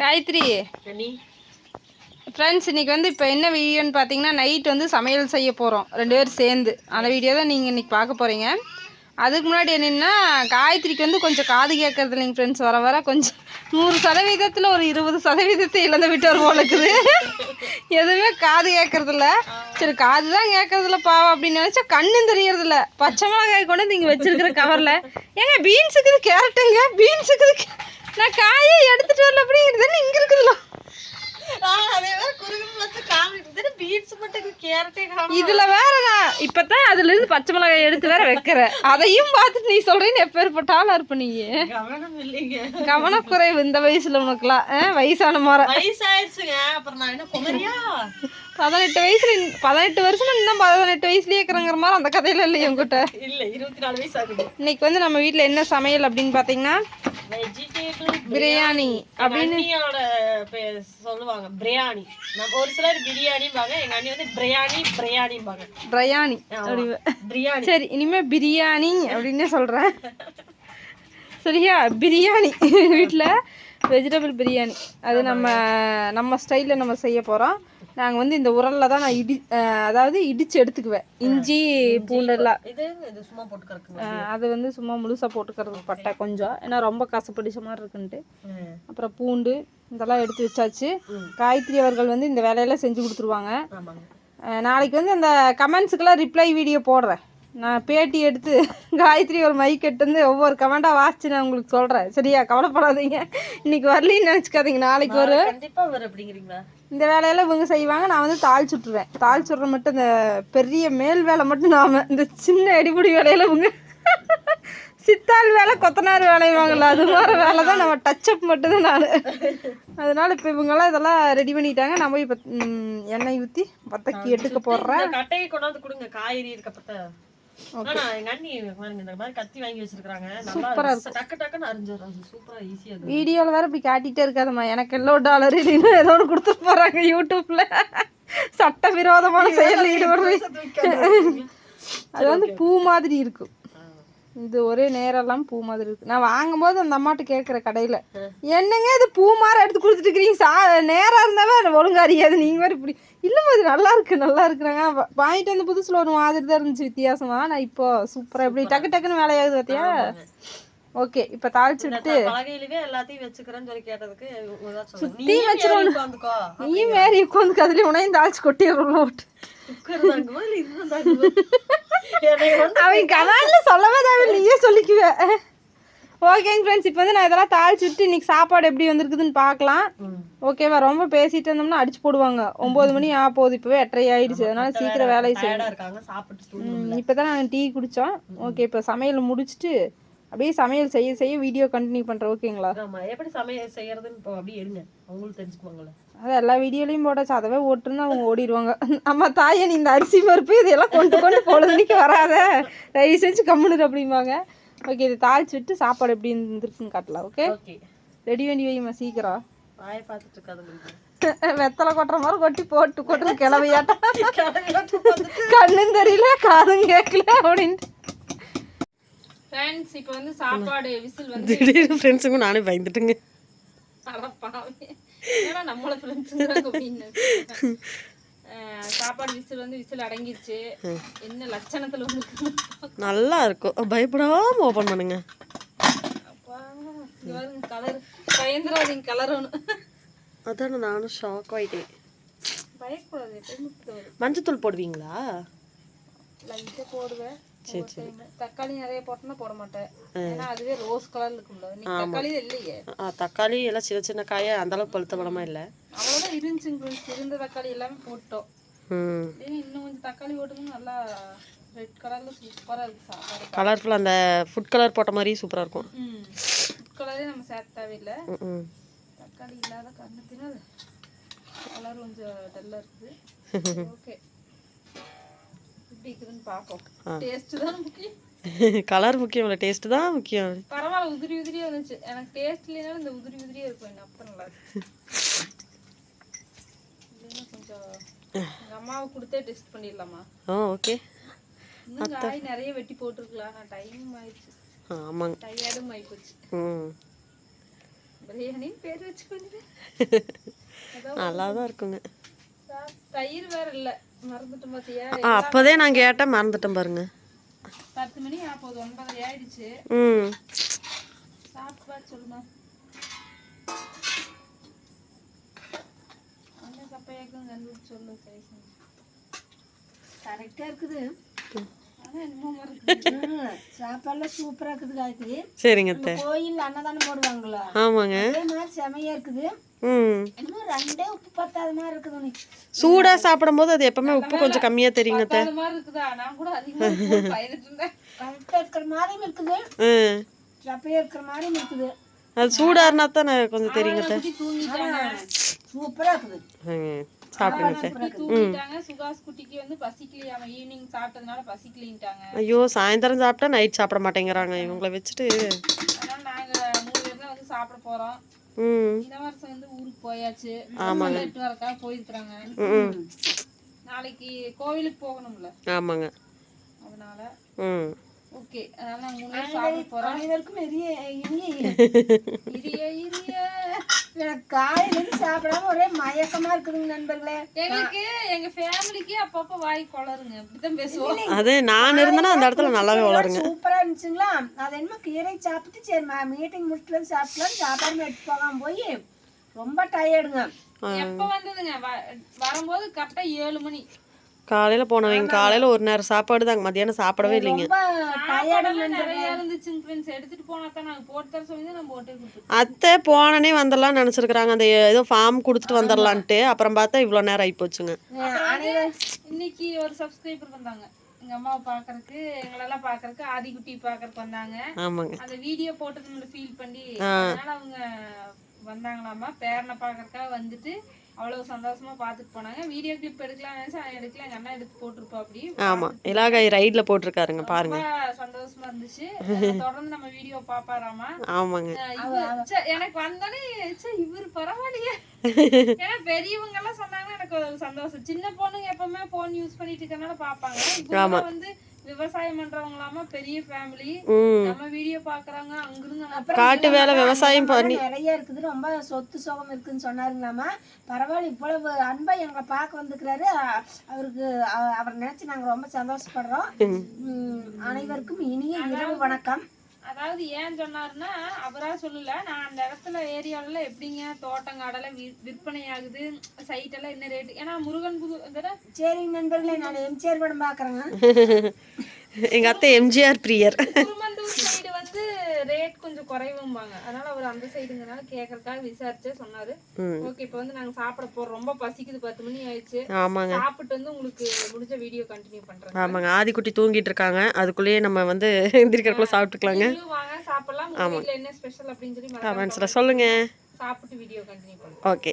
Gayatri. Friends இன்னைக்கு வந்து இப்போ என்ன வீடியோன்னு பார்த்தீங்கன்னா நைட் வந்து சமையல் செய்ய போகிறோம் ரெண்டு பேரும் சேர்ந்து. அந்த வீடியோ தான் நீங்கள் இன்னைக்கு பார்க்க போகிறீங்க அதுக்கு முன்னாடி என்னென்னா காயத்ரிக்கு வந்து கொஞ்சம் காது கேட்கறது இல்லைங்க ஃப்ரெண்ட்ஸ் வர வர கொஞ்சம் நூறு சதவீதத்தில் ஒரு இருபது சதவீதத்தை இழந்து விட்டு போல இருக்குது. எதுவுமே காது கேட்கறதில்ல சரி காது தான் கேட்கறதில்ல பாவம் அப்படின்னு நினச்சா கண்ணும் தெரியறதில்ல பச்சை மிளகாய் கொண்டு இங்கே வச்சிருக்கிற கவரில் ஏங்க பீன்ஸ் இருக்குது கேரட்டுங்க பீன்ஸ் இருக்குது நான் காயை எடுத்துகிட்டு வரல அப்படிங்கிறது இங்கே காமி இதுல வேற நான் இப்பதான் அதுல இருந்து பச்சை மிளகாய் எடுத்து வேற வைக்கிறேன். அதையும் பார்த்துட்டு நீ சொல்றேன்னு எப்பேற்பட்ட ஆளா இருப்ப நீ. கவனக்குறைவு இந்த வயசுல உனக்குலாம் வயசான முறை. வயசாயிருச்சுங்க அப்புறம் நான் என்ன குமரியா? பதினெட்டு வயசுல பதினெட்டு வருஷம் இன்னும் பதினெட்டு வயசுலயே இருக்கிறங்கிற மாதிரி அந்த கதையில இல்லையா உங்ககிட்ட? இல்ல இருபத்தி நாலு வயசு ஆகுது. இன்னைக்கு வந்து நம்ம வீட்ல என்ன சமையல் அப்படின்னு பாத்தீங்கன்னா பிரியாணி. அப்படின்னு சொல்லுவாங்க பிரியாணி. நம்ம ஒரு சிலர் பிரியாணிம்பாங்க எங்க அண்ணி வந்து பிரியாணி பிரியாணிம்பாங்க. பிரியாணி. சரி இனிமே பிரியாணி அப்படின்னே சொல்றேன். சரியா? பிரியாணி. வீட்டில் வெஜிடபிள் பிரியாணி அது நம்ம நம்ம ஸ்டைலில் நம்ம செய்ய போகிறோம் நாங்கள் வந்து இந்த உரலில் தான் நான் இடி அதாவது இடித்து எடுத்துக்குவேன். இஞ்சி பூண்டெல்லாம். அது வந்து சும்மா முழுசாக போட்டுக்கிறது பட்டை கொஞ்சம். ஏன்னா ரொம்ப கசப்படிச்ச மாதிரி இருக்குன்ட்டு. அப்புறம் பூண்டு இதெல்லாம் எடுத்து வச்சாச்சு. காயத்ரி அவர்கள் வந்து இந்த வேலையெல்லாம் செஞ்சு கொடுத்துருவாங்க. நாளைக்கு வந்து அந்த கமெண்ட்ஸுக்கெல்லாம் ரிப்ளை வீடியோ போடுறேன். நான் பேட்டி எடுத்து காயத்ரி ஒரு மைக் எடுத்து வந்து ஒவ்வொரு கமெண்ட்டாக வாசிச்சு நான் உங்களுக்கு சொல்கிறேன் சரியா? கவலைப்படாதீங்க. இன்னைக்கு வரலின்னு நினச்சிக்காதீங்க. நாளைக்கு ஒரு கண்டிப்பா வரும் அப்படிங்கிறீங்களா? இந்த வேலையெல்லாம் இவங்க செய்வாங்க. நான் வந்து தாளிச்சு விட்ற மட்டும் இந்த பெரிய மேல் வேலை மட்டும் நாம. இந்த சின்ன அடிப்படி வேலையில இவங்க சித்தாள் வேலை கொத்தனார் வேலைவாங்கல்ல அது மாதிரி வேலை தான் நம்ம டச்சப் மட்டும் தான் நான். அதனால இப்போ இவங்கெல்லாம் இதெல்லாம் ரெடி பண்ணிட்டாங்க. நான் போய் இப்போ எண்ணெய் ஊற்றி வத்தக்கி எடுக்க போடுறேன். கட்டையை கொண்டாந்து கொடுங்க. காய்கறி இருக்கப்பட்ட ஆனா எங்க அண்ணி பாருங்க இந்த மாதிரி கத்தி வாங்கி வச்சிருக்காங்க நல்லா டக்கு டக்குன்னு அரிஞ்சிடும் சூப்பரா ஈஸியா இருக்கு வேற இப்படி காட்டிகிட்டே இருக்காதம்மா. எனக்கு எல்லோ டாலர் இல்லைன்னு ஏதோ ஒன்று கொடுத்துட்டு போகிறாங்க யூடியூப்பில் சட்டவிரோதமான செயலில் ஈடுபடுறது அது வந்து பூ மாதிரி இருக்கும். இது ஒரே நேரெல்லாம் பூ மாதிரி இருக்கு. நான் வாங்கும்போது அந்த அம்மாட்ட கேட்குற கடையில் என்னங்க இது பூ மாதிரி எடுத்து கொடுத்துட்டு இருக்கிறீங்க? சா நேராக இருந்தாவே ஒழுங்கா அறியாது நீங்கள் வேறு இப்படி இல்லைம்மா இது நல்லா இருக்கு நல்லா இருக்குறாங்க வா- வாங்கிட்டு வந்த புதுசில் ஒரு மாதிரி தான் இருந்துச்சு வித்தியாசமா. நான் இப்போ சூப்பராக எப்படி டக்கு டக்குன்னு வேலையாகுது பார்த்தியா ஓகே இப்போ தாளிச்சு விட்டு எல்லாத்தையும் வச்சுக்கிறேன்னு சொல்லி கேட்டதுக்கு. சுத்தி வச்சிருவோம். உட்காந்துக்கோ நீ மேரி உட்காந்து அதுலேயும் உனையும் தாளிச்சு கொட்டிடுறோம் அவன் கமெண்ட்ல சொல்லவே தேவை நீயே சொல்லிக்குவ. ஓகேங்க ஃப்ரெண்ட்ஸ் இப்போ வந்து நான் இதெல்லாம் தாளிச்சு விட்டு இன்னைக்கு சாப்பாடு எப்படி வந்திருக்குதுன்னு பார்க்கலாம். ஓகேவா ரொம்ப பேசிட்டு இருந்தோம்னா அடிச்சு போடுவாங்க. ஒம்பது மணி ஆக போகுது இப்போவே எட்டரை ஆயிடுச்சு. அதனால சீக்கிரம் வேலையை செய்யணும். ஆ இப்போ தான் நாங்கள் டீ குடித்தோம் ஓகே இப்போ சமையல் முடிச்சுட்டு அப்படியே சமையல் செய்ய செய்ய வீடியோ கண்டினியூ பண்ணுறேன் ஓகேங்களா ஆமா எப்படி சமையல் செய்யறதுன்னு இப்போ அப்படியே எடுங்க. அவங்களும் தெரிஞ்சுக்குவாங்கல்ல. அது எல்லா வீடியோலையும் போட்டாச்சு அதவே ஓட்டுன்னு அவங்க ஓடிடுவாங்க. அம்மா தாயே நீ இந்த அரிசி பருப்பு இதெல்லாம் கொண்டு கொண்டு பொழுதுனிக்கு வராத. தயவு செஞ்சு கம்முனுரு அப்படிம்பாங்க. ஓகே இது தாளிச்சு விட்டு சாப்பாடு எப்படி இருந்திருக்குன்னு காட்டலாம் ஓகே ஓகே ரெடி பண்ணி வைமா சீக்கிரம். வாயை பார்த்துட்டு இருக்காது வெத்தலை கொட்டுற மாதிரி கொட்டி போட்டு கொட்டுறது கிளவையாட்டம் கண்ணும் தெரியல காதும் கேட்கல அப்படின்ட்டு. ஃப்ரெண்ட்ஸ் இப்போ வந்து சாப்பாடு விசில் வந்து திடீர்னு ஃப்ரெண்ட்ஸுக்கும் நானே பயந்துட்டுங்க. என்னடா நம்மள அஹ் சாப்பாடு விசில் வந்து விசில் அடங்கிருச்சு. என்ன லட்சணத்துல வந்து நல்லா இருக்கும். பயப்படாம ஓபன் பண்ணுங்க. கலர் பயந்துராதீங்க கலர் ஒன்று அதான நானும் ஷாக் ஆயிட்டேன். பயக்கூடாது மஞ்சத்தூள் போடுவீங்களா? லைட்டாக போடுவேன். சரி சரி. தக்காளி நிறைய போட்டோன்னா போட மாட்டேன். ஏன்னா அதுவே ரோஸ் கலர்ல இருக்கும்ல. தக்காளி இல்லையே. தக்காளி எல்லாம் சின்ன சின்ன காயை அந்த அளவுக்கு பழுத்த பழமா இல்லை? அவ்வளோதான் இருந்துச்சுங்க. இருந்த தக்காளி எல்லாமே போட்டோம். இன்னும் கொஞ்சம் தக்காளி போட்டோம்னா நல்லா ரெட் கலர்ல சூப்பரா இருக்கு சாப்பாடு கலர்ஃபுல் அந்த ஃபுட் கலர் போட்ட மாதிரி சூப்பராக இருக்கும். ம். கலரே நம்ம சேர்த்த தேவையில்லை. தக்காளி இல்லாத காரணத்தினால் கலர் கொஞ்சம் டல்லாக இருக்குது. ஓகே எப்படி இருக்குதுன்னு பார்ப்போம். டேஸ்ட்டு தான் முக்கியம். கலர் முக்கியம் இல்லை டேஸ்ட்டு தான் முக்கியம். பரவாயில்ல உதிரி உதிரியாக இருந்துச்சு. எனக்கு டேஸ்ட் இல்லைனாலும் இந்த உதிரி உதிரியாக இருக்கும் என்ன அப்போ நல்லா கொஞ்சம் அம்மாவுக்கு கொடுத்தே டெஸ்ட் பண்ணிடலாமா? ஆ ஓகே காய் நிறைய வெட்டி போட்டிருக்கலாம் நான் டைம் ஆயிடுச்சு. ஆமாங்க. டயர்டும் ஆயிப்போச்சு. ம். பிரியாணின்னு பேர் வச்சுக்கோங்க நல்லா தான் இருக்குங்க. தயிர் வேற இல்ல. மறந்துட்டோம் பாத்தியா? அப்போதே நான் கேட்டேன் மறந்துட்டேன் பாருங்க. பத்து மணி ஆ போகுது ஒன்பதரை ஆயிடுச்சு. ம். சாப்பிட்டு பார்த்து சொல்லுமா. என்ன சப்பையாக்கும் கண்டுபிடிச்சு சொல்லு கரெக்டாக இருக்குது. சாப்பாடுலாம் சூப்பராக இருக்குது காயத்ரி சரிங்க அத்தை. கோயில் அன்னதானம் போடுவாங்களா ஆமாங்க. அதே மாதிரி செமையாக இருக்குது. ம். இன்னும் ரெண்டே உப்பு பத்தாத மாதிரி இருக்குது உனக்கு. சூடாக சாப்பிடும்போது அது எப்பவுமே உப்பு கொஞ்சம் கம்மியாக தெரியுங்க அத்தை. மாதிரி இருக்குதா? நான் கூட அதிகமா இருக்கிற மாதிரியும் இருக்குது. ம் சப்பையாக இருக்கிற மாதிரியும் இருக்குது. அது இருந்தால் தான் கொஞ்சம் தெரியுங்க சூப்பராக இருக்குது. பசிக்கலின்ட்டாங்க. ஐயோ சாயந்தரம் சாப்பிட்டா நைட் சாப்பிட மாட்டேங்கிறாங்க. இவங்கள வச்சுட்டு. அதனால நாங்க மூணு பேர் தான் வந்து சாப்பிட போறோம். ம். இளவரசன் வந்து ஊருக்கு போயாச்சு. ஆமாங்க. எட்டு வரக்காக போயிருக்கிறாங்க. ம் நாளைக்கு கோவிலுக்கு போகணும்ல. ஆமாங்க. அதனால ம். ஓகே. அதனால நாங்க மூணு பேர் சாப்பிட போறோம். அனைவருக்கும் இனிய இனிய இரிய இரிய எனக்கு காலையிலேருந்து சாப்பிடாம ஒரே மயக்கமாக இருக்குதுங்க நண்பர்களே. எங்களுக்கு எங்க ஃபேமிலிக்கு அப்பப்ப வாய் கொளருங்க இப்படிதான் பேசுவோம். அது நான் இருந்தேன்னா அந்த இடத்துல நல்லாவே வளருங்க. சூப்பரா இருந்துச்சுங்களா? அது என்னமோ கீரை சாப்பிட்டு சரி மீட்டிங் முடிச்சுட்டு வந்து சாப்பிடலாம் சாப்பாடு எடுத்து போகாம போய் ரொம்ப டயர்டுங்க எப்ப வந்ததுங்க? வ- வரும்போது கரெக்டா ஏழு மணி. காலையில் போனவங்க காலையில் ஒரு நேரம் சாப்பாடு தாங்க. மத்தியானம் சாப்பிடவே இல்லைங்க. அத்தை போனனே வந்துடலாம்னு நினச்சிருக்கிறாங்க. அந்த ஏதோ ஃபார்ம் கொடுத்துட்டு வந்துடலான்ட்டு அப்புறம் பார்த்தா இவ்வளோ நேரம் ஆகிப்போச்சுங்க இன்னைக்கு ஒரு சப்ஸ்கிரைபர் வந்தாங்க. எங்க அம்மாவை பாக்குறதுக்கு எங்களெல்லாம் பாக்குறதுக்கு ஆதிக்குட்டி பாக்குறதுக்கு வந்தாங்க. ஆமாங்க. அந்த வீடியோ போட்டது ஃபீல் பண்ணி அதனால அவங்க வந்தாங்களாமா பேரனை பாக்குறதுக்காக வந்துட்டு அவ்வளவு சந்தோஷமா பாத்துட்டு போனாங்க. வீடியோ கிளிப் எடுக்கலாம் நினைச்சு எடுக்கல. எங்க அண்ணா எடுத்து போட்டிருப்பா அப்படி. ஆமாம் இலாகாய் ரைடில் போட்டிருக்காருங்க பாருங்க. சந்தோஷமா இருந்துச்சு. தொடர்ந்து நம்ம வீடியோ பாப்பாராமா ஆமாங்க. எனக்கு வந்தானே ச்சே, இவரு பரவாயில்லையே. ஏன்னா பெரியவங்க எல்லாம் சொன்னாங்கன்னா எனக்கு சந்தோஷம். சின்ன பொண்ணுங்க எப்பவுமே போன் யூஸ் பண்ணிட்டு இருக்கறனால பாப்பாங்க இவங்க வந்து விவசாயம் பண்றவங்களாம பெரிய ஃபேமிலி நம்ம வீடியோ பாக்குறாங்க அங்கிருந்து காட்டு வேலை விவசாயம் பண்ணி நிறைய இருக்குது ரொம்ப சொத்து சுகம் இருக்குன்னு சொன்னாருங்களாமா? பரவாயில்ல இவ்வளவு அன்பா எங்களை பார்க்க வந்துக்கிறாரு அ- அவருக்கு அவர் நினைச்சு நாங்க ரொம்ப சந்தோஷப்படுறோம். அனைவருக்கும் இனிய இரவு வணக்கம். அதாவது ஏன் சொன்னாருன்னா அவரா சொல்லல நான் அந்த இடத்துல ஏரியால எப்படிங்க தோட்டங்காடல விற்பனை ஆகுது சைட் எல்லாம் என்ன ரேட் ஏன்னா முருகன் புது சரிங்க நண்பர்களே நான் எம்ஜிஆர் படம் பாக்குறேங்க எங்கள் அத்தை எம்ஜிஆர் பிரியர். ரேட் கொஞ்சம் குறைவும்பாங்க. அதனால அவர் அந்த சைடுங்கனால கேட்கறதுக்காக விசாரிச்சே சொன்னாரு. ஓகே இப்போ வந்து நாங்க சாப்பிட போறோம். ரொம்ப பசிக்குது பத்து மணி ஆயிடுச்சு. ஆமாங்க. சாப்பிட்டு வந்து உங்களுக்கு முடிஞ்ச வீடியோ கண்டினியூ பண்றேன். ஆமாங்க. ஆதிக்குட்டி தூங்கிட்டு இருக்காங்க. அதுக்குள்ளேயே நம்ம வந்து எந்திரிக்கிறக்குள்ள சாப்பிட்டுக்கலாங்க. வாங்க சாப்பிடலாம். என்ன ஸ்பெஷல் அப்படின்னு சொல்லி கமெண்ட்ஸில் சொல்லுங்கள் சாப்பிட்டு வீடியோ கண்டினியூ பண்ணுங்க ஓகே